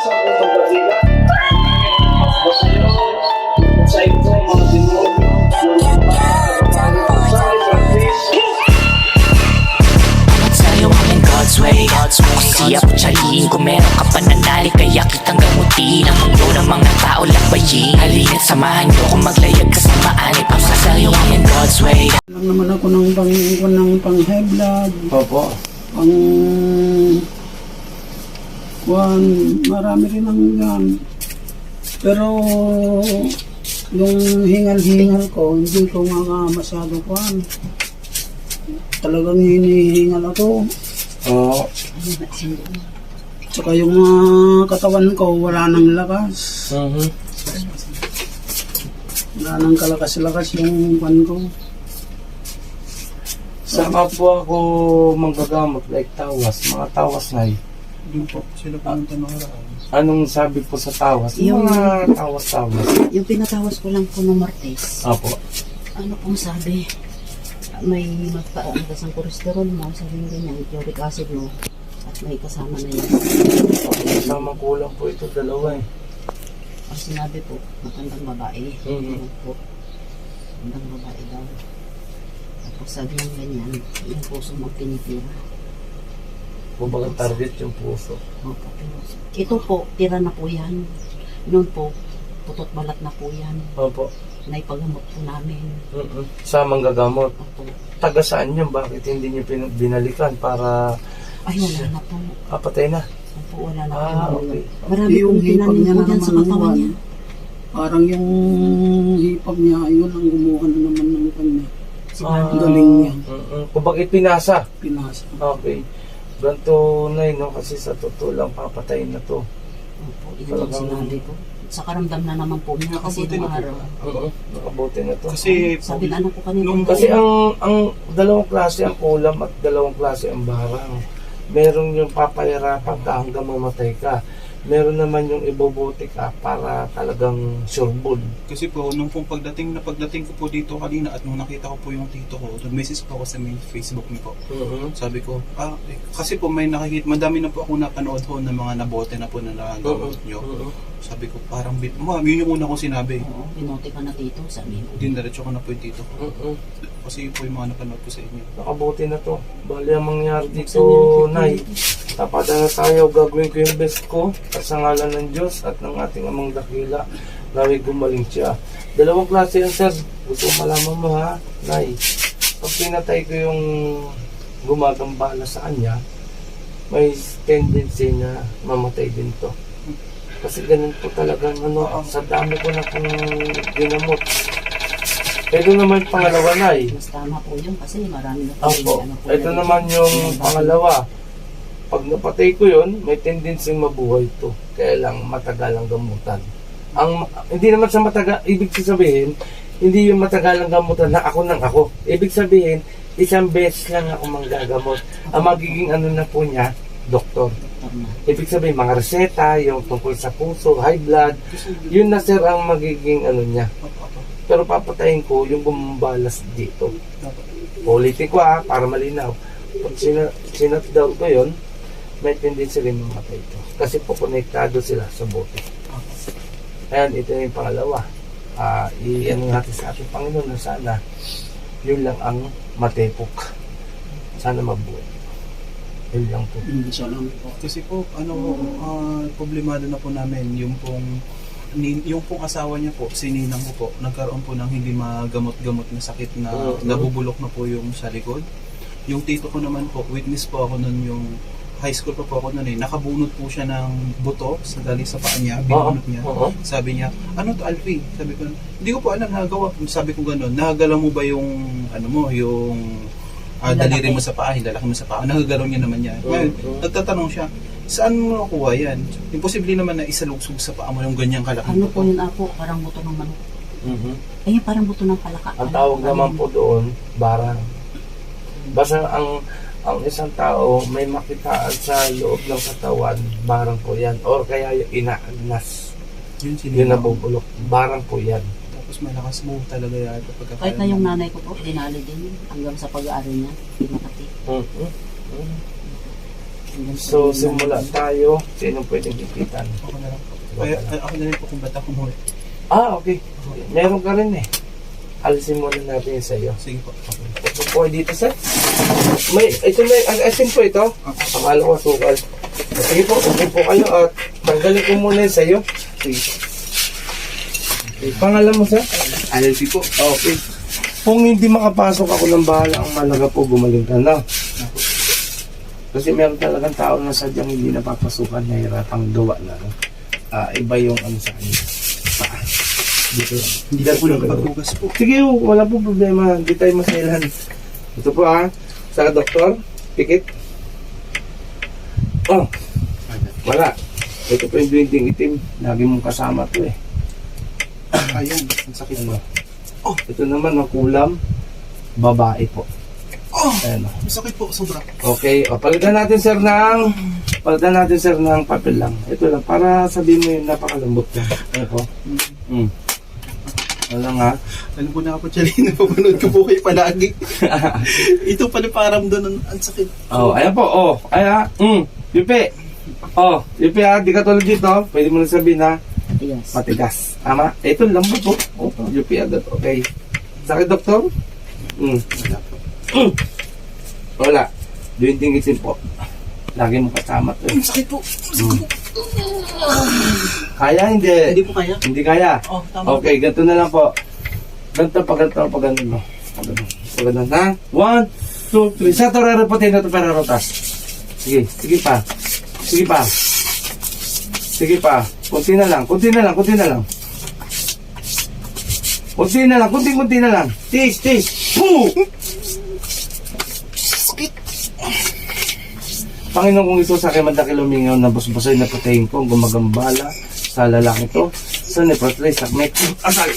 sa utang dakila. Basta nyo, sa ito, mga demonyo, ng iba, sa Francis, Sa'yo I'm in God's way Kung siya po tsaliin Kung meron ka pananali Kaya kitang gamutin Ang mundo ng mga tao lakbayin Halina't samahan niyo Kung maglayag kasamaan Ipasa sa'yo I'm in God's way Lang naman ako ng pang, ng pang high blood, Opo. pang kuan, marami rin ang yan. Pero yung hingal-hingal ko, hindi ko nga masyado kuan. Talagang hinihingal ako. Oo. Tsaka yung mga katawan ko, wala nang lakas. Mhm. Wala nang kalakas-lakas yung kuan ko. Saka po ako manggagamot like tawas, mga tawas na Yung po, sila pumunta nakaraan. Anong sabi po sa tawas? Yung Yung- mga tawas-tawas. Yung pinatawas ko lang po ng Martes, Opo. ano pong sabi? May magpaantas ang kolesterol mo, sabi nga ganyan, uric acid mo, at may kasama na yan. Kasama kulang po ito dalawa eh. Ang sinabi po, matandang babae. Mhm. Ano po, matandang babae daw. Tapos sabi nga ganyan, yung puso mo pinitira. Kumbaga target yung puso. Opo. Ito po, tira na po yan. Noon po, putot balat na po yan. Opo. Naipagamot po namin. Mhm. Sa manggagamot. Opo. Taga saan yun? Bakit hindi niyo pin- binalikan para Ay, wala na po. kapatay na? Opo, wala na Ah, po. okay. Marami Yung pong hipag tinanim niya po na dyan sa naman, katawan niya. Parang yung hipag niya, ayun ang gumawa na naman ng kanya. Ang galing niya. Mhm. Kung bakit pinasa? Pinasa. Okay. Ganto na no kasi sa totoo lang papatayin na to. Opo, yun ang sinabi po. Sa karamdam na naman po niya kasi Nakabuti nung na po. araw. Oo. Nakabuti na to. Kasi Sabi na ano po kanina. Nung- Kasi ang ang dalawang klase ang kulam at dalawang klase ang barang. Meron yung papahirapan ka hanggang mamatay ka. Meron naman yung ibobote ka para talagang sureball. kasi po nung pong pagdating na pagdating ko po dito kanina at nung nakita ko po yung tito ko, nag-message po ako sa main Facebook niyo po. Sabi ko, ah, eh, kasi po may nakikita, madami na po ako napanood ho ng mga nabote na po na nagagamot nyo. Sabi ko, parang, bit, ma'am, yun yung una kong sinabi. Oo, binote ka na dito, sabi mo. Dindiretso ko na po yung tito ko. Oo. Kasi yun po yung mga napanood ko sa inyo. Nakabuti na to. Bali ang mangyari dito, Nay. Dito. Tapat na tayo, gagawin ko yung best ko at sa ngalan ng Diyos at ng ating amang dakila. Nawi gumaling siya. Dalawang klase yan, sir. Gusto ko malaman mo ha, Nay. Pag pinatay ko yung gumagambala sa kanya, may tendency na mamatay din to. Kasi ganun po talagang ano, sa dami ko na pong ginamot. Ito naman yung pangalawa, Nay. Mas tama po yun kasi marami na po Opo. ano po Ito naman Yung pangalawa. Pag napatay ko yun, may tendency mabuhay to. Kaya lang matagal ang gamutan. Ang hindi naman sa matagal, ibig sabihin, hindi yung matagal ang gamutan na ako nang ako. Ibig sabihin, isang beses lang ako manggagamot. Ang magiging ano na po niya, doktor. Ibig sabihin, mga reseta, yung tungkol sa puso, high blood, yun na sir ang magiging ano niya. Pero papatayin ko yung bumbalas dito. Ulitin ko ah, para malinaw. Pag sina- sinat down ko yun, may tendency rin mamatay ito. Kasi po konektado sila sa bote. Ayan, ito yung pangalawa. Ah, i-ano natin sa ating Panginoon na sana yun lang ang matepok. Sana mabuhay. Yun lang po. Mm, po. Kasi po, ano, ah, problemado na po namin yung pong nin, yung pong asawa niya po, si Ninang ko po, nagkaroon po ng hindi magamot-gamot na sakit na Oo. nabubulok na po yung sa likod. Yung tito ko naman po, witness po ako nun yung high school pa po ako nun eh, nakabunot po siya ng buto sa dali sa paa niya, binunot niya. Oo. Sabi niya, ano to Alfie? Sabi ko, hindi ko po alam, nagawa. Sabi ko gano'n, nagagalaw mo ba yung, ano mo, yung ah, daliri mo sa paa, hilalaki mo sa paa. Nagagalaw niya naman yan. Oo. Ngayon, Oo. nagtatanong siya, saan mo nakuha yan? Imposible naman na isalugsog sa paa mo yung ganyang kalaki. Ano po yun ako, parang buto ng manok. Mhm. Ayun, parang buto ng palaka. Ang tawag naman po doon, barang. Basta ang ang isang tao may makitaan sa loob ng katawan, barang po yan. Or kaya yung inaagnas, Yun, yun nabubulok, barang po yan. Tapos malakas mo talaga yan. Kapag Kahit na yung nanay ko po, dinali din hanggang sa pag-aaral niya, hindi makati. Mhm. Mhm. So, simula tayo. Sino pwedeng kikitan? Ako na lang po. Ay, ay, ako na rin po kung ba't ako umuwi. Ah, okay. Meron ka rin eh. Alisin muna natin yung sa'yo. Sige po. Okay. Ito po ay dito, sir. May, ito may, ang asin po ito. Akala ko sukal. Sige po, okay po kayo at tanggalin ko muna yung sa'yo. Sige. Okay, pangalan mo, sir? LLP po. Okay. Kung hindi makapasok ako ng bahala, ang malaga po gumaling ka na. Kasi meron talagang tao na sadyang hindi napapasukan, nahirapang gawa na. No? Ah, iba yung ano sa kanya. Paa. Dito lang. Hindi Dito po lang lang. paghugas po. Sige, oh, wala po problema. Hindi tayo masailan. Ito po ah. Sa doktor, pikit. Oh, wala. Ito po yung blending itim. Lagi mong kasama to eh. Ayan, ang sakit po. Ano? Oh, ito naman ang kulam. Babae po. Oh! Ayan oh. Ang sakit po, sobra. Okay, o, palitan natin sir ng palitan natin sir ng papel lang. Ito lang, para sabihin mo yung napakalambot niya. Ano po? Mm. Wala nga. Alam ko na po, Chalina, napapanood ko po kayo palagi. Ito pala parang doon, ang, ang sakit. Oh, ayan po. Oh, ayan. Mm. Yupi. Oh, Yupi ha, di ka tulad dito. Pwede mo na sabihin ha, Yes. matigas. Tama? Ito, lambot po. Oh, Yupi agad. Okay. Sakit, doktor? Mm. Mm. Wala. Duwinding isin po. Lagi mo kasama to. Ang sakit po. Kaya hindi? Hindi po kaya. Hindi kaya. Oh, tama. Okay, ganito na lang po. Ganito pa ganito pa ganito mo. Pa ganito. Pa ganito, ha? One, two, three. Sa to rarapatin na ito para rotas. Sige, sige pa. Sige pa. Sige pa. Kunti na lang, kunti na lang, kunti na lang. Kunti na lang, kunti, kunti na lang. Tis, tis. Sakit. Panginoon kong ito sa akin mandaki lumingaw na busbusay na patayin ko gumagambala sa lalaki to sa nepatlay sa mek. Asal!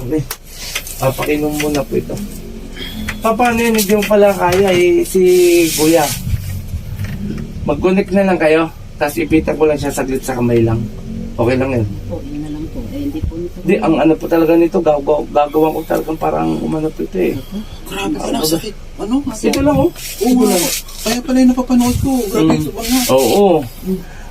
Okay. Papakinom muna po ito. Pa, Paano yun? Hindi mo pala kaya eh, si Kuya. Mag-connect na lang kayo. Tapos ipita ko lang siya saglit sa kamay lang. Okay lang yun. Lang po. Eh, hindi po nito. Hindi, ang ano po talaga nito, gagawa, gagawa ko talagang parang umano po ito eh. Grabe pala, ang sakit. Ano? Ito lang oh. Oo Ito lang. Kaya pala yung napapanood ko. Grabe, Mm. sobrang nga. Oo.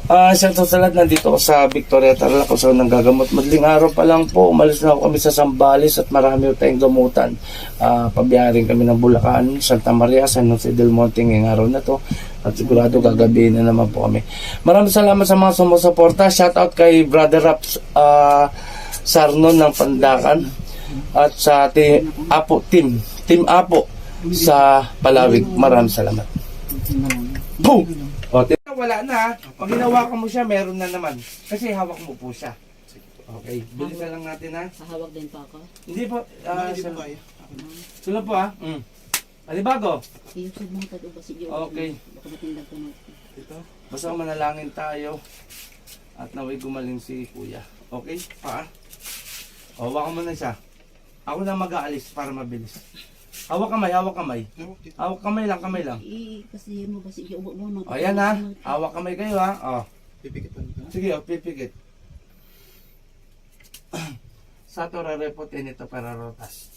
Siya sa salad nandito ako sa Victoria Tarlac kung saan nanggagamot. Madaling araw pa lang po, umalis na ako kami sa Sambales at marami po tayong gamutan. Ah, pabiyarin kami ng Bulacan, Santa Maria, San Jose del Monte ngayong araw na to. At sigurado gagabihin na naman po kami. Maraming salamat sa mga sumusuporta. Shout out kay Brother Raps ah, Sarnon ng Pandakan at sa team Apo Team, Team Apo sa Palawig. Maraming salamat. Boom! Wala na. Pag hinawakan mo siya, meron na naman. Kasi hawak mo po siya. Okay, bilisan lang natin ha. Hahawak din pa ako. Hindi po, Ah, uh, Hindi po sunod, kaya. sunod po ha. Mm. Alibago. Iyusod mo ito ba si Joe? Okay. Baka ko na. Ito. Basta manalangin tayo. At naway gumaling si kuya. Okay, pa. O, hawakan mo na siya. Ako na mag-aalis para mabilis. Hawak kamay, hawak kamay. Hawak kamay lang, kamay lang. Eh, kasi mo ba si Joe? Huwag mo O, yan ha. Hawak kamay kayo ha. O. Pipikit pa nito. Sige, o, pipikit. Sa to rarepotin ito para rotas.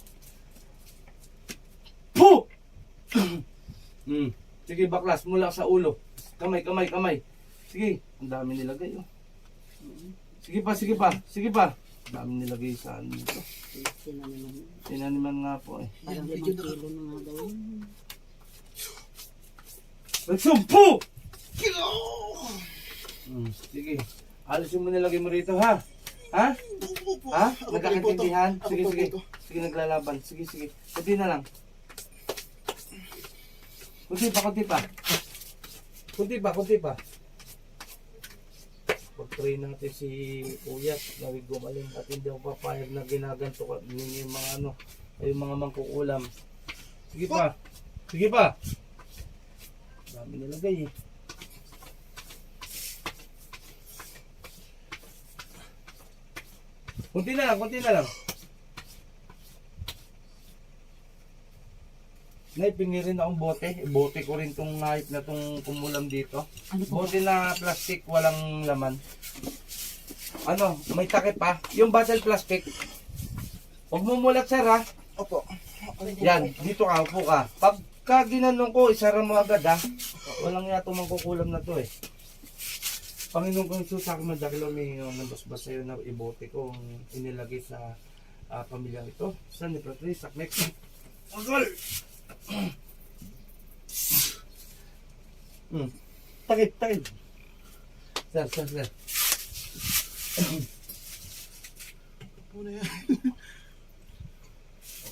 Po! hmm. Sige, baklas mula sa ulo. Kamay, kamay, kamay. Sige, ang dami nilagay. Oh. Sige pa, sige pa, sige pa. Ang dami nilagay sa ano nito. Sila naman. Tinaniman nga po eh. Parang limang kilo na nga daw. yun. Nagsumpo! Hmm, sige. Alisin mo nilagay mo rito ha. Ha? Ha? Nagkakaintindihan? Sige, sige. Sige, naglalaban. Sige, sige. Kunti na lang. Kunti pa, kunti pa. Kunti pa, kunti pa. Pag-pray natin si Kuya, nawig gumaling at hindi ako papayag na ginaganto ka yung mga ano, ay yung mga mangkukulam. Sige pa. Sige pa. Dami nilagay eh. Kunti na lang, kunti na lang. Nay, pingi rin akong bote. Bote ko rin tong naip na tong kumulam dito. Ano? Bote na plastic, walang laman. Ano, may takip pa. Yung bottle plastic. Huwag mo mulat, sir, ha? Opo. Yan, dito ka, upo ka. Pagka ginanong ko, isara mo agad ha. Walang yato mangkukulam na to eh. Panginoon ko Jesus, sa akin madakil umihingaw ng basbas sa'yo na ibote kong inilagay sa ah, pamilyang ito. Sa ni Patrice, sakmek. Agol! Hmm. Takip, takip. Sir, sir, sir. Una yan.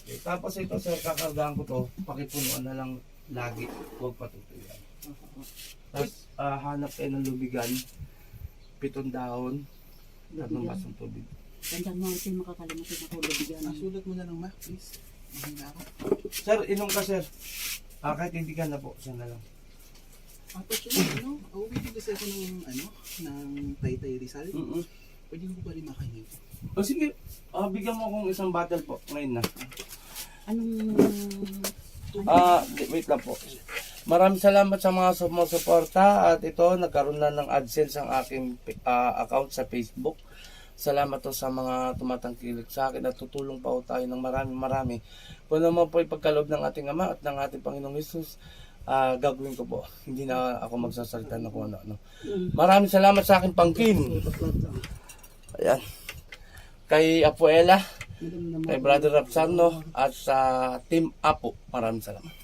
Okay, tapos ito sir, kakargahan ko to, pakipunuan na lang lagi, huwag patutuyan. Tapos ah, hanap kayo ng lubigan, pitong dahon, tatlong basong tubig. Tandaan mo ito yung makakalimutan ako lubigan. Ah, sulat mo na lang, ma, please. Ako. Sir, inom ka sir. Ah, kahit hindi ka na po, siya na lang. Tapos yung ano, uuwi kasi ako ng ano, ng Taytay Rizal. Mm Pwede mo ba rin makahingi? O sige, ah, bigyan mo akong isang bottle po, ngayon na. Anong... Ah, wait lang po. Maraming salamat sa mga sumusuporta at ito nagkaroon na ng AdSense ang aking ah, account sa Facebook. Salamat to sa mga tumatangkilik sa akin at tutulong pa tayo ng marami marami. Kung naman po ipagkaloob ng ating Ama at ng ating Panginoong Yesus, ah, gagawin ko po. Hindi na ako magsasalita na kung ano-ano. Maraming salamat sa aking pangkin. Ayan. Kay Apuela, kay Brother Rapsarno at sa Team Apo. Maraming salamat.